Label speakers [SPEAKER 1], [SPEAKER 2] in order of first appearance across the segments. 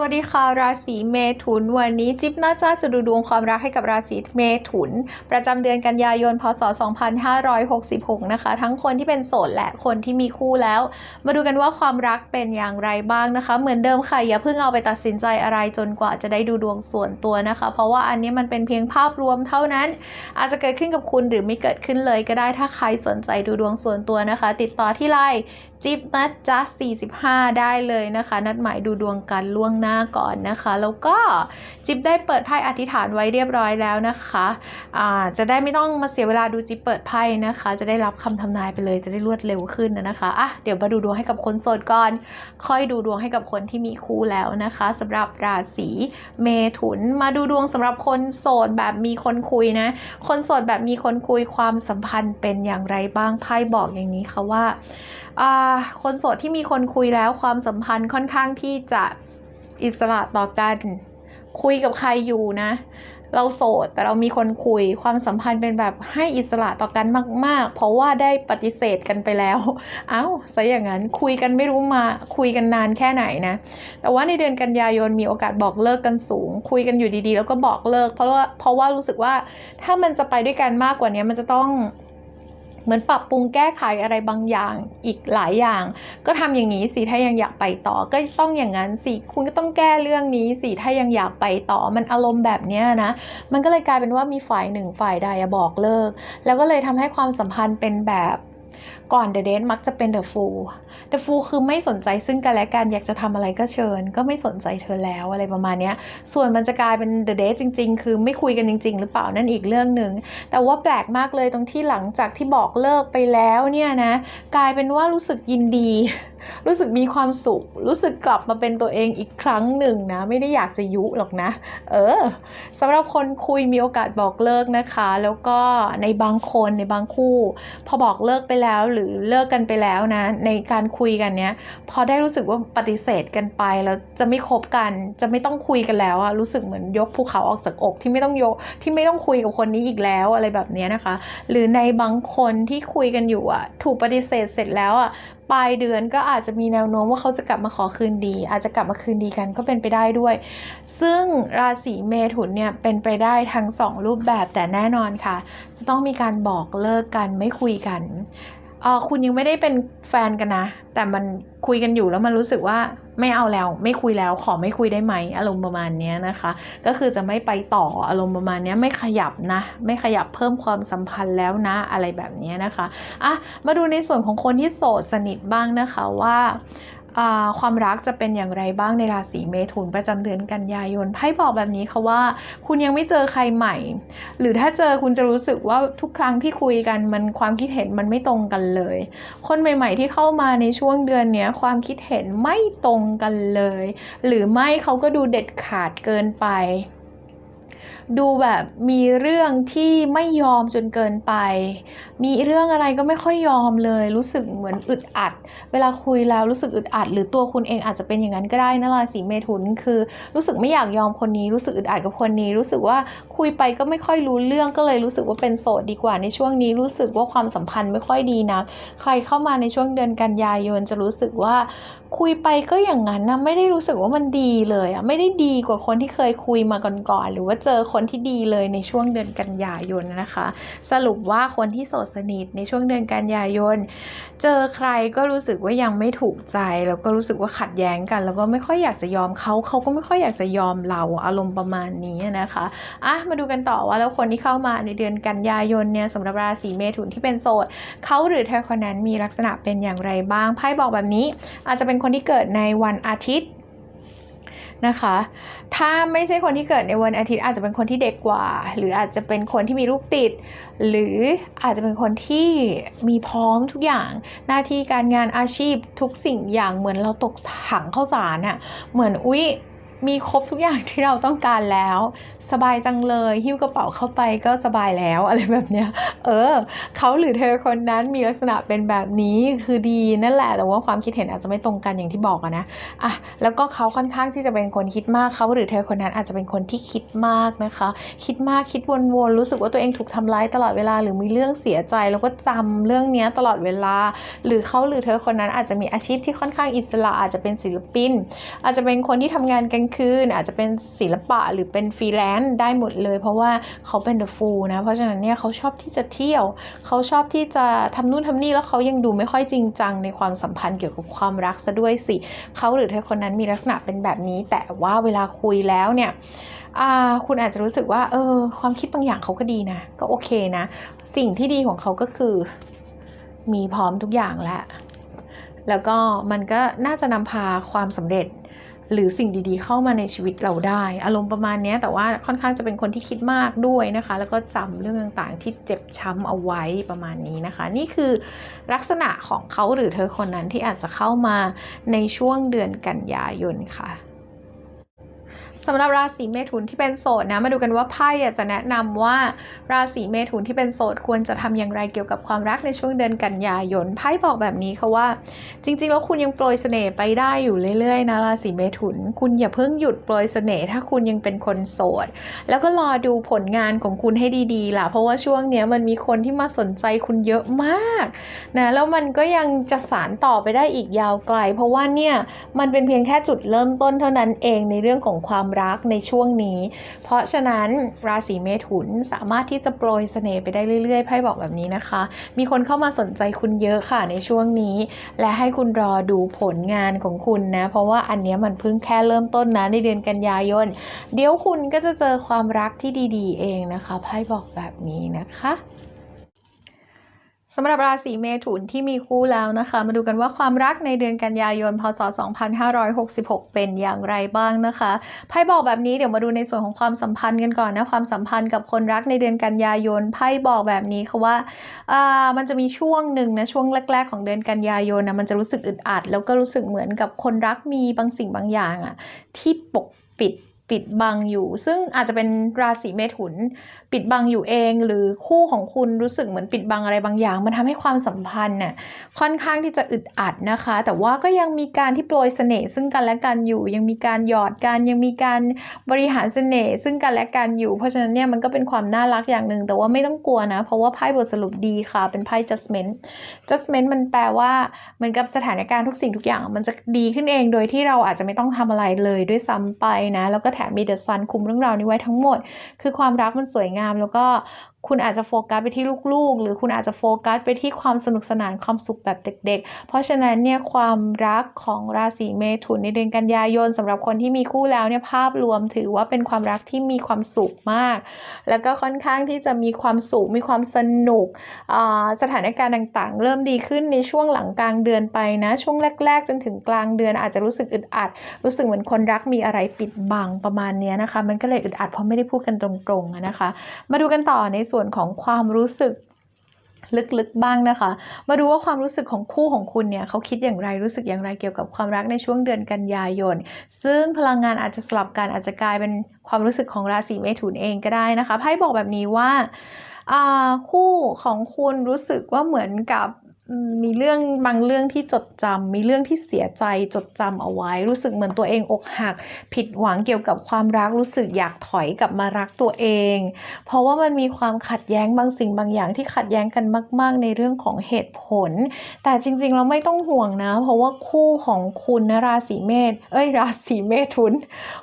[SPEAKER 1] สวัสดีค่ะราศีเมถุน วันนี้จิ๊บน่าจะจะดูดวงความรักให้กับราศีเมถุน ประจำเดือนกันยายนพศ 2566 นะคะ ทั้งคนที่เป็นโสดและคนที่มีคู่แล้ว มาดูกันว่าความรักเป็นอย่างไรบ้างนะคะ เหมือนเดิมค่ะอย่าเพิ่งเอาไปตัดสินใจอะไรจนกว่าจะได้ดูดวงส่วนตัวนะคะ เพราะว่าอันนี้มันเป็นเพียงภาพรวมเท่านั้น อาจจะเกิดขึ้นกับคุณหรือไม่เกิดขึ้นเลยก็ได้ถ้าใครสนใจดูดวงส่วนตัวนะคะ ติดต่อที่ไลน์จิ๊บนัดจัส45 ได้เลยนะคะ นัดหมายดูดวงกันล่วงหน้าก่อนนะคะ แล้วก็จิ๊บได้เปิดไพ่อธิษฐานไว้เรียบร้อยแล้วนะคะอ่าจะได้ไม่ต้องมาเสียเวลาดูจิ๊บเปิดไพ่นะคะ จะได้รับคำทำนายไปเลยจะได้รวดเร็วขึ้นนะคะอะเดี๋ยวมาดูดวงให้กับคนโสดก่อน ค่อยดูดวงให้กับคนที่มีคู่แล้วนะคะสำหรับราศีเมถุนมาดูดวงสำหรับคนโสดแบบมีคนคุยนะ คนโสดแบบมีคนคุยความสัมพันธ์เป็นอย่างไรบ้างไพ่บอกอย่างนี้ค่ะว่าคนโสดที่มีคนคุยแล้วความสัมพันธ์ค่อนข้างที่จะ อิสระต่อกัน คุยกับใครอยู่นะ เราโสดแต่เรามีคนคุยความสัมพันธ์เป็นแบบให้อิสระต่อกันมาก ๆ เพราะว่าได้ปฏิเสธกันไปแล้ว เอ้าซะอย่างนั้นคุยกันไม่รู้มาคุยกันนานแค่ไหนนะ แต่ว่าในเดือนกันยายนมีโอกาสบอกเลิกกันสูง คุยกันอยู่ดีๆ แล้วก็บอกเลิก เพราะว่าเพราะว่ารู้สึกว่าถ้ามันจะไปด้วยกันมากกว่านี้มันจะต้อง เหมือนปรับปรุงแก้ไขอะไรบางอย่างอีกหลายอย่าง ก็ทำอย่างนี้สิถ้ายังอยากไปต่อก็ต้องอย่างนั้นสิคุณก็ต้องแก้เรื่องนี้สิถ้ายังอยากไปต่อมันอารมณ์แบบเนี้ยนะมันก็เลยกลายเป็นว่ามีฝ่ายหนึ่งฝ่ายใดบอกเลิก แล้วก็เลยทำให้ความสัมพันธ์เป็นแบบก่อนเด e เดนมักจะเป็นเดอะฟูล Fool The Fool คือไม่สนใจซึ่งกันและกันอยากจะทำอะไรก็เชิญ ก็ไม่สนใจเธอแล้วอะไรประมาณนี้ส่วนมันจะกลายเป็น The Date จริง ๆ คือไม่คุยกันจริง ๆ หรือเปล่านั่นอีกเรื่องหนึ่งแต่ว่าแปลกมากเลยตรงที่หลังจากที่บอกเลิกไปแล้วเนี่ยนะกลายเป็นว่ารู้สึกยินดี รู้สึกมีความสุข รู้สึกกลับมาเป็นตัวเองอีกครั้งหนึ่งนะ ไม่ได้อยากจะยุหรอกนะ เออสำหรับคนคุยมีโอกาสบอกเลิกนะคะ แล้วก็ในบางคนในบางคู่ พอบอกเลิกไปแล้วหรือเลิกกันไปแล้วนะ ในการคุยกันเนี้ย พอได้รู้สึกว่าปฏิเสธกันไปแล้วจะไม่คบกันจะไม่ต้องคุยกันแล้วอะรู้สึกเหมือนยกภูเขาออกจากอกที่ไม่ต้องยกที่ไม่ต้องคุยกับคนนี้อีกแล้วอะไรแบบนี้นะคะ หรือในบางคนที่คุยกันอยู่อะถูกปฏิเสธเสร็จแล้วอะปลายเดือนก็อาจจะมีแนวโน้มว่าเขาจะกลับมาขอคืนดี อาจจะกลับมาคืนดีกันก็เป็นไปได้ด้วย ซึ่งราศีเมถุนเนี่ยเป็นไปได้ทั้งสองรูปแบบแต่แน่นอนค่ะ จะต้องมีการบอกเลิกกันไม่คุยกัน เออคุณยังไม่ได้เป็นแฟนกันนะ แต่มันคุยกันอยู่แล้วมันรู้สึกว่าไม่เอาแล้ว ไม่คุยแล้วขอไม่คุยได้ไหมอารมณ์ประมาณนี้นะคะ ก็คือจะไม่ไปต่ออารมณ์ประมาณนี้ไม่ขยับนะ ไม่ขยับเพิ่มความสัมพันธ์แล้วนะอะไรแบบนี้นะคะอะมาดูในส่วนของคนที่โสดสนิทบ้างนะคะว่า ความรักจะเป็นอย่างไรบ้างในราศีเมถุนประจำเดือนกันยายนไพ่บอกแบบนี้ค่ะว่า คุณยังไม่เจอใครใหม่ หรือถ้าเจอคุณจะรู้สึกว่าทุกครั้งที่คุยกันมันความคิดเห็นมันไม่ตรงกันเลย คนใหม่ ๆ ที่เข้ามาในช่วงเดือนนี้ความคิดเห็นไม่ตรงกันเลย หรือไม่เขาก็ดูเด็ดขาดเกินไป ดูแบบมีเรื่องที่ไม่ยอมจนเกินไป มีเรื่องอะไรก็ไม่ค่อยยอมเลย รู้สึกเหมือนอึดอัด เวลาคุยแล้วรู้สึกอึดอัด หรือตัวคุณเองอาจจะเป็นอย่างนั้นก็ได้นะราศีเมถุนคือ รู้สึกไม่อยากยอมคนนี้ รู้สึกอึดอัดกับคนนี้ รู้สึกว่าคุยไปก็ไม่ค่อยรู้เรื่องก็เลยรู้สึกว่าเป็นโสดดีกว่าในช่วงนี้รู้สึกว่าความสัมพันธ์ไม่ค่อยดีนะใครเข้ามาในช่วงเดือนกันยายนจะรู้สึกว่า คุยไปก็อย่างนั้นนะไม่ได้รู้สึกว่ามันดีเลยอะไม่ได้ดีกว่าคนที่เคยคุยมาก่อนๆหรือว่าเจอคนที่ดีเลยในช่วงเดือนกันยายนนะคะ สรุปว่าคนที่โสดสนิทในช่วงเดือนกันยายน เจอใครก็รู้สึกว่ายังไม่ถูกใจ แล้วก็รู้สึกว่าขัดแย้งกัน แล้วก็ไม่ค่อยอยากจะยอมเขาเขาก็ไม่ค่อยอยากจะยอมเราอารมณ์ประมาณนี้นะคะอะมาดูกันต่อว่าแล้วคนที่เข้ามาในเดือนกันยายนเนี่ยสำหรับราศีเมถุนที่เป็นโสดเขาหรือเธอคนนั้นมีลักษณะเป็นอย่างไรบ้างไพ่บอกแบบนี้อาจจะเป็นคนที่เกิดในวันอาทิตย์นะคะ ถ้าไม่ใช่คนที่เกิดในวันอาทิตย์อาจจะเป็นคนที่เด็กกว่า หรืออาจจะเป็นคนที่มีลูกติด หรืออาจจะเป็นคนที่มีพร้อมทุกอย่าง หน้าที่การงานอาชีพทุกสิ่งอย่างเหมือนเราตกถังเข้าสารอะเหมือนอุ๊ย มีครบทุกอย่างที่เราต้องการแล้ว สบายจังเลยหิ้วกระเป๋าเข้าไปก็สบายแล้วอะไรแบบเนี้ย เออ เขาหรือเธอคนนั้นมีลักษณะเป็นแบบนี้คือดีนั่นแหละ แต่ว่าความคิดเห็นอาจจะไม่ตรงกันอย่างที่บอกอะนะอะแล้วก็เขาค่อนข้างที่จะเป็นคนคิดมากเขาหรือเธอคนนั้นอาจจะเป็นคนที่คิดมากนะคะ คิดมากคิดวนๆรู้สึกว่าตัวเองถูกทำร้ายตลอดเวลา หรือมีเรื่องเสียใจแล้วก็จำเรื่องเนี้ยตลอดเวลา หรือเขาหรือเธอคนนั้นอาจจะมีอาชีพที่ค่อนข้างอิสระอาจจะเป็นศิลปิน อาจจะเป็นคนที่ทำงานกลางคืน อาจจะเป็นศิลปะหรือเป็นฟรีแลนซ์ได้หมดเลย เพราะว่าเขาเป็น The Fool นะ เพราะฉะนั้นเนี่ยเขาชอบที่จะเที่ยว เขาชอบที่จะทำนู่นทำนี่แล้วเขายังดูไม่ค่อยจริงจังในความสัมพันธ์เกี่ยวกับความรักซะด้วยสิเขาหรือเธอคนนั้นมีลักษณะเป็นแบบนี้ แต่ว่าเวลาคุยแล้วเนี่ยคุณอาจจะรู้สึกว่าเออความคิดบางอย่างเขาก็ดีนะ ก็โอเคนะ สิ่งที่ดีของเขาก็คือ มีพร้อมทุกอย่างแล้วแล้วก็มันก็น่าจะนำพาความสำเร็จ หรือสิ่งดีๆเข้ามาในชีวิตเราได้ อารมณ์ประมาณนี้แต่ว่าค่อนข้างจะเป็นคนที่คิดมากด้วยนะคะ แล้วก็จำเรื่องต่างๆ ที่เจ็บช้ำเอาไว้ประมาณนี้นะคะ นี่คือลักษณะของเขาหรือเธอคนนั้นที่อาจจะเข้ามาในช่วงเดือนกันยายนค่ะ สำหรับราศีเมถุนที่เป็นโสดนะมาดูกันว่าไพ่อยากจะแนะนำว่าราศีเมถุนที่เป็นโสดควรจะทำอย่างไรเกี่ยวกับความรักในช่วงเดือนกันยายนไพ่บอกแบบนี้ค่ะว่า จริง ๆ แล้วคุณยังโปรยเสน่ห์ไปได้อยู่เรื่อยๆนะราศีเมถุน คุณอย่าเพิ่งหยุดโปรยเสน่ห์ถ้าคุณยังเป็นคนโสด แล้วก็รอดูผลงานของคุณให้ดีๆล่ะเพราะว่าช่วงเนี้ยมันมีคนที่มาสนใจคุณเยอะมากนะแล้วมันก็ยังจะสารต่อไปได้อีกยาวไกล เพราะว่าเนี่ยมันเป็นเพียงแค่จุดเริ่มต้นเท่านั้นเองในเรื่องของความรักในช่วงนี้ เพราะฉะนั้นราศีเมถุนสามารถที่จะโปรยเสน่ห์ไปได้เรื่อยๆไพ่บอกแบบนี้นะคะ มีคนเข้ามาสนใจคุณเยอะค่ะในช่วงนี้ และให้คุณรอดูผลงานของคุณนะ เพราะว่าอันนี้มันเพิ่งแค่เริ่มต้นนะในเดือนกันยายน เดี๋ยวคุณก็จะเจอความรักที่ดี ๆ เองนะคะไพ่บอกแบบนี้นะคะ สำหรับราศีเมถุนที่มีคู่แล้วนะคะ มาดูกันว่าความรักในเดือนกันยายน พศ 2566 เป็นอย่างไรบ้างนะคะไพ่บอกแบบนี้เดี๋ยวมาดูในส่วนของความสัมพันธ์กันก่อนนะความสัมพันธ์กับคนรักในเดือนกันยายนไพ่บอกแบบนี้ค่ะว่าอ่ามันจะมีช่วงหนึ่งนะช่วงแรก ๆ ของเดือนกันยายนนะมันจะรู้สึกอึดอัด แล้วก็รู้สึกเหมือนกับคนรักมีบางสิ่งบางอย่างอะที่ปกปิด ปิดบังอยู่ ซึ่งอาจจะเป็นราศีเมถุน ปิดบังอยู่เอง หรือคู่ของคุณรู้สึกเหมือนปิดบังอะไรบางอย่าง มันทำให้ความสัมพันธ์น่ะค่อนข้างที่จะอึดอัดนะคะ แต่ว่าก็ยังมีการที่โปรยเสน่ห์ซึ่งกันและกันอยู่ ยังมีการหยอดกันยังมีการบริหารเสน่ห์ซึ่งกันและกันอยู่ เพราะฉะนั้นเนี่ยมันก็เป็นความน่ารักอย่างหนึ่งแต่ว่าไม่ต้องกลัวนะ เพราะว่าไพ่บทสรุปดีค่ะ เป็นไพ่ judgment judgment มันแปลว่าเหมือนกับสถานการณ์ทุกสิ่งทุกอย่าง มันจะดีขึ้นเองโดยที่เราอาจจะไม่ต้องทำอะไรเลยด้วยซ้ำไปนะแล้วก็แถมมี the sun คุมเรื่องราวนี้ไว้ทั้งหมด คือความรักมันสวยงาม แล้วก็คุณอาจจะโฟกัสไปที่ลูกๆ หรือคุณอาจจะโฟกัสไปที่ความสนุกสนานความสุขแบบเด็ก ๆ เพราะฉะนั้นเนี่ยความรักของราศีเมถุนในเดือนกันยายนสำหรับคนที่มีคู่แล้วเนี่ยภาพรวมถือว่าเป็นความรักที่มีความสุขมาก แล้วก็ค่อนข้างที่จะมีความสุขมีความสนุกสถานการณ์ต่างๆ เริ่มดีขึ้นในช่วงหลังกลางเดือนไปนะช่วงแรก ๆ จนถึงกลางเดือนอาจจะรู้สึกอึดอัด รู้สึกเหมือนคนรักมีอะไรปิดบังประมาณนี้นะคะ มันก็เลยอึดอัดเพราะไม่ได้พูดกันตรงๆนะคะ มาดูกันต่อในส่วนของความรู้สึกลึกๆบ้างนะคะ มาดูว่าความรู้สึกของคู่ของคุณเนี่ยเขาคิดอย่างไรรู้สึกอย่างไรเกี่ยวกับความรักในช่วงเดือนกันยายน ซึ่งพลังงานอาจจะสลับกันอาจจะกลายเป็นความรู้สึกของราศีเมถุนเองก็ได้นะคะไพ่บอกแบบนี้ว่าคู่ของคุณรู้สึกว่าเหมือนกับ มีเรื่องบางเรื่องที่จดจำมีเรื่องที่เสียใจจดจำเอาไว้ รู้สึกเหมือนตัวเองอกหัก ผิดหวังเกี่ยวกับความรักรู้สึกอยากถอยกลับมารักตัวเอง เพราะว่ามันมีความขัดแย้งบางสิ่งบางอย่างที่ขัดแย้งกันมาก ๆ ในเรื่องของเหตุผล แต่จริงๆเราไม่ต้องห่วงนะ เพราะว่าคู่ของคุณนะราศีเมษเอ้ยราศีเมถุน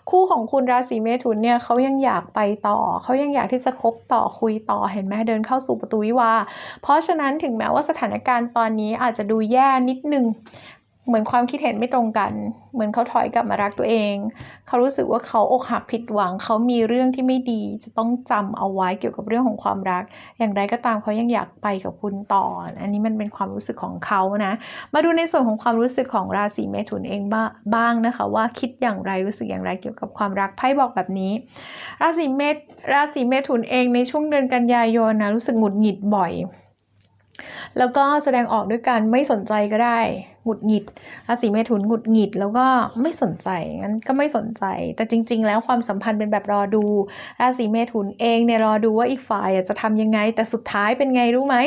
[SPEAKER 1] คู่ของคุณราศีเมถุนเนี่ยเขายังอยากไปต่อเขายังอยากที่จะคบต่อคุยต่อเห็นไหมเดินเข้าสู่ประตูวิวาเพราะฉะนั้นถึงแม้ว่าสถานการณ์ตอนนี้อาจจะดูแย่นิดนึง เหมือนความคิดเห็นไม่ตรงกัน เหมือนเขาถอยกลับมารักตัวเอง เขารู้สึกว่าเขาอกหักผิดหวัง เขามีเรื่องที่ไม่ดี จะต้องจำเอาไว้เกี่ยวกับเรื่องของความรัก อย่างไรก็ตามเขายังอยากไปกับคุณต่อ อันนี้มันเป็นความรู้สึกของเขานะ มาดูในส่วนของความรู้สึกของราศีเมถุนเองบ้าบ้างนะคะ ว่าคิดอย่างไรรู้สึกอย่างไรเกี่ยวกับความรักไพ่บอกแบบนี้ ราศีเมษราศีเมถุนเองในช่วงเดือนกันยายนนะรู้สึกหงุดหงิดบ่อย แล้วก็แสดงออกด้วยการไม่สนใจก็ได้หงุดหงิดราศีเมถุนหงุดหงิดแล้วก็ไม่สนใจงั้นก็ไม่สนใจ แต่จริง ๆ แล้วความสัมพันธ์เป็นแบบรอดู ราศีเมถุนเองเนี่ยรอดูว่าอีกฝ่ายจะทำยังไง แต่สุดท้ายเป็นไงรู้ไหม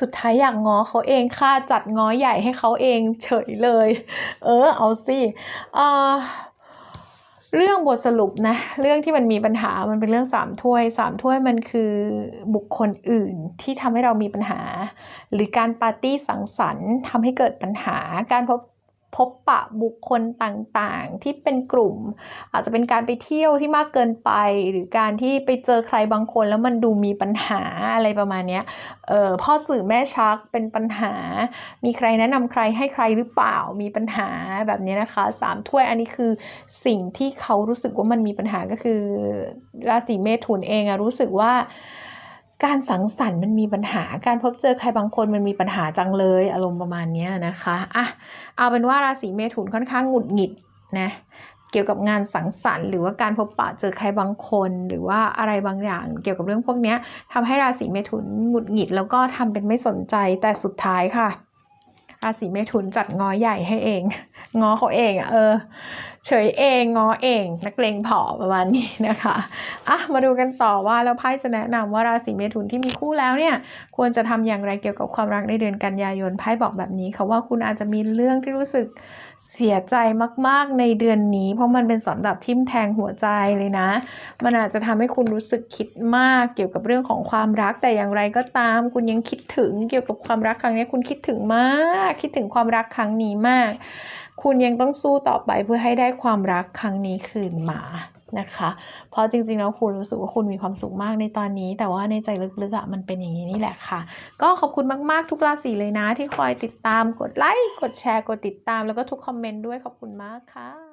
[SPEAKER 1] สุดท้ายอยากง้อเขาเองค่าจัดง้อใหญ่ให้เขาเองเฉยเลย เออเอาสิอ่า เรื่องบทสรุปนะ เรื่องที่มันมีปัญหามันเป็นเรื่องสามถ้วยสามถ้วยมันคือบุคคลอื่นที่ทำให้เรามีปัญหา หรือการปาร์ตี้สังสรรค์ทำให้เกิดปัญหา การพบ พบปะบุคคลต่างๆ ที่เป็นกลุ่ม อาจจะเป็นการไปเที่ยวที่มากเกินไป หรือการที่ไปเจอใครบางคนแล้วมันดูมีปัญหาอะไรประมาณนี้เออพ่อสื่อแม่ชักเป็นปัญหา มีใครแนะนำใครให้ใครหรือเปล่ามีปัญหาแบบนี้นะคะสามถ้วยอันนี้คือสิ่งที่เขารู้สึกว่ามันมีปัญหาก็คือราศีเมถุนเองอะรู้สึกว่า การสังสรรค์มันมีปัญหา การพบเจอใครบางคนมันมีปัญหาจังเลย อารมณ์ประมาณนี้นะคะอะเอาเป็นว่าราศีเมถุนค่อนข้างหงุดหงิดนะเกี่ยวกับงานสังสรรค์หรือว่าการพบปะเจอใครบางคน หรือว่าอะไรบางอย่างเกี่ยวกับเรื่องพวกนี้ยทำให้ราศีเมถุนหงุดหงิดแล้วก็ทำเป็นไม่สนใจแต่สุดท้ายค่ะ ราศีเมถุนจัดงอใหญ่ให้เอง ง้อเขาเองอะเออ เฉยเองง้อเอง นักเลงผอประมาณนี้นะคะอะมาดูกันต่อว่าแล้วไพ่จะแนะนำว่าราศีเมถุนที่มีคู่แล้วเนี่ย ควรจะทำอย่างไรเกี่ยวกับความรักในเดือนกันยายนไพ่บอกแบบนี้ค่ะว่าคุณอาจจะมีเรื่องที่รู้สึกเสียใจมาก ๆในเดือนนี้ เพราะมันเป็นสำหรับทิ่มแทงหัวใจเลยนะ มันอาจจะทำให้คุณรู้สึกคิดมากเกี่ยวกับเรื่องของความรักแต่อย่างไรก็ตาม คุณยังคิดถึงเกี่ยวกับความรักครั้งนี้คุณคิดถึงมาก คิดถึงความรักครั้งนี้มาก คุณยังต้องสู้ต่อไปเพื่อให้ได้ความรักครั้งนี้คืนมานะคะ เพราะจริงๆแล้วคุณรู้สึกว่าคุณมีความสุขมากในตอนนี้ แต่ว่าในใจลึกๆอะมันเป็นอย่างนี้นี่แหละค่ะ ก็ขอบคุณมากๆทุกราศีเลยนะ ที่คอยติดตามกดไลค์กดแชร์กดติดตามแล้วก็ทุกคอมเมนต์ด้วยขอบคุณมากค่ะ